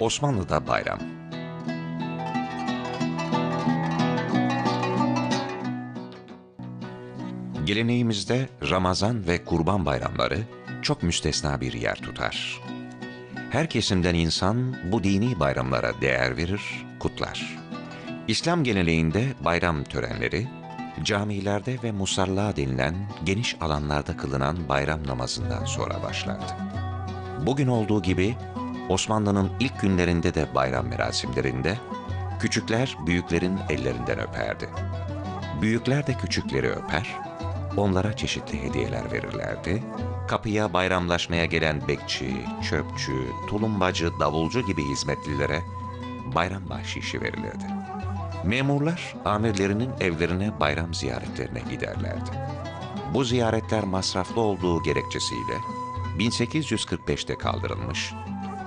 Osmanlı'da bayram. Geleneğimizde Ramazan ve Kurban bayramları çok müstesna bir yer tutar. Her kesimden insan bu dini bayramlara değer verir, kutlar. İslam geleneğinde bayram törenleri, camilerde ve musalla denilen geniş alanlarda kılınan bayram namazından sonra başlardı. Bugün olduğu gibi Osmanlı'nın ilk günlerinde de bayram merasimlerinde küçükler büyüklerin ellerinden öperdi. Büyükler de küçükleri öper, onlara çeşitli hediyeler verirlerdi. Kapıya bayramlaşmaya gelen bekçi, çöpçü, tulumbacı, davulcu gibi hizmetlilere bayram bahşişi verilirdi. Memurlar amirlerinin evlerine bayram ziyaretlerine giderlerdi. Bu ziyaretler masraflı olduğu gerekçesiyle 1845'te kaldırılmış,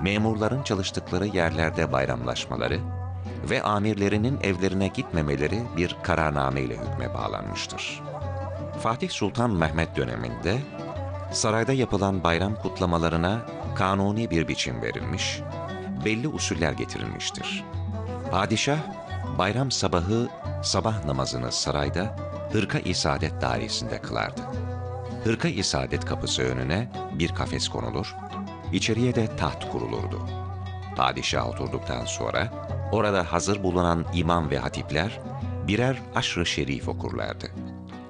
memurların çalıştıkları yerlerde bayramlaşmaları ve amirlerinin evlerine gitmemeleri bir kararname ile hükme bağlanmıştır. Fatih Sultan Mehmet döneminde sarayda yapılan bayram kutlamalarına kanuni bir biçim verilmiş, belli usuller getirilmiştir. Padişah bayram sabahı sabah namazını sarayda Hırka-i Saadet dairesinde kılardı. Hırka-i Saadet kapısı önüne bir kafes konulur, içeriye de taht kurulurdu. Padişah oturduktan sonra orada hazır bulunan imam ve hatipler birer aşrı şerif okurlardı.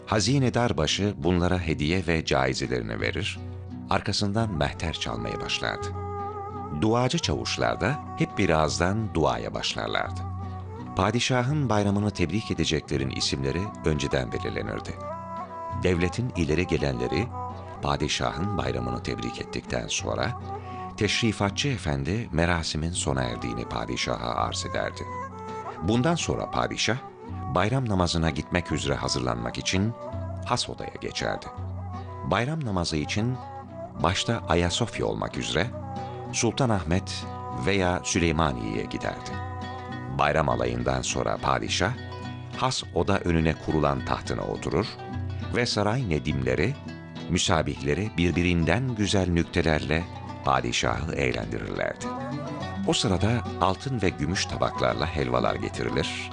Hazinedarbaşı bunlara hediye ve caizelerini verir, arkasından mehter çalmaya başlardı. Duacı çavuşlar da hep bir ağızdan duaya başlarlardı. Padişahın bayramını tebrik edeceklerin isimleri önceden belirlenirdi. Devletin ileri gelenleri padişahın bayramını tebrik ettikten sonra teşrifatçı efendi merasimin sona erdiğini padişaha arz ederdi. Bundan sonra padişah bayram namazına gitmek üzere hazırlanmak için has odaya geçerdi. Bayram namazı için başta Ayasofya olmak üzere Sultanahmet veya Süleymaniye'ye giderdi. Bayram alayından sonra padişah, has oda önüne kurulan tahtına oturur ve saray nedimleri, müsabihleri birbirinden güzel nüktelerle padişahı eğlendirirlerdi. O sırada altın ve gümüş tabaklarla helvalar getirilir,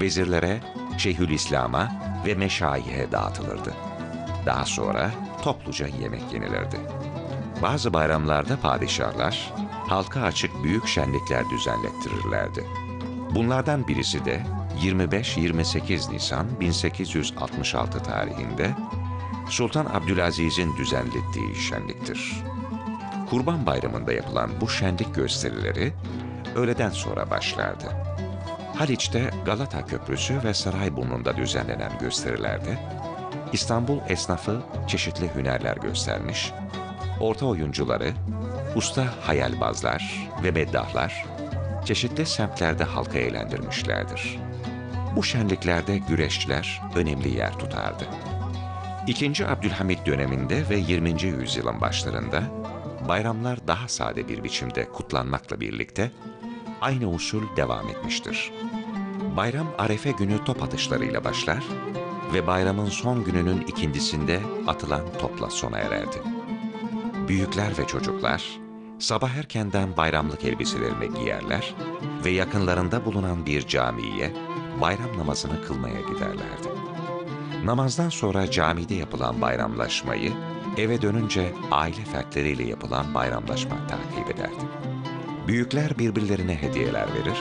vezirlere, Şeyhülislam'a ve meşayihe dağıtılırdı. Daha sonra topluca yemek yenilirdi. Bazı bayramlarda padişahlar halka açık büyük şenlikler düzenlettirirlerdi. Bunlardan birisi de 25-28 Nisan 1866 tarihinde Sultan Abdülaziz'in düzenlettiği şenliktir. Kurban Bayramı'nda yapılan bu şenlik gösterileri öğleden sonra başlardı. Haliç'te Galata Köprüsü ve Sarayburnu'nda düzenlenen gösterilerde İstanbul esnafı çeşitli hünerler göstermiş, orta oyuncuları, usta hayalbazlar ve meddahlar çeşitli semtlerde halka eğlendirmişlerdir. Bu şenliklerde güreşçiler önemli yer tutardı. İkinci Abdülhamit döneminde ve 20. yüzyılın başlarında bayramlar daha sade bir biçimde kutlanmakla birlikte aynı usul devam etmiştir. Bayram Arefe günü top atışlarıyla başlar ve bayramın son gününün ikindisinde atılan topla sona ererdi. Büyükler ve çocuklar sabah erkenden bayramlık elbiselerini giyerler ve yakınlarında bulunan bir camiye bayram namazını kılmaya giderlerdi. Namazdan sonra camide yapılan bayramlaşmayı eve dönünce aile fertleriyle yapılan bayramlaşma takip ederdi. Büyükler birbirlerine hediyeler verir,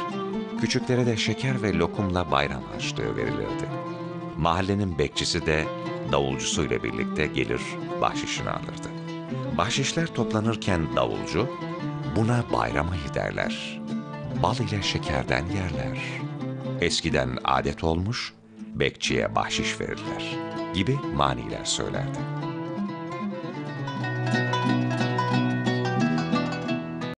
küçüklere de şeker ve lokumla bayram harçlığı verilirdi. Mahallenin bekçisi de davulcusuyla birlikte gelir bahşişini alırdı. Bahşişler toplanırken davulcu, buna bayram ayı derler. Bal ile şekerden yerler. Eskiden adet olmuş, bekçiye bahşiş verirler gibi maniler söylerdi.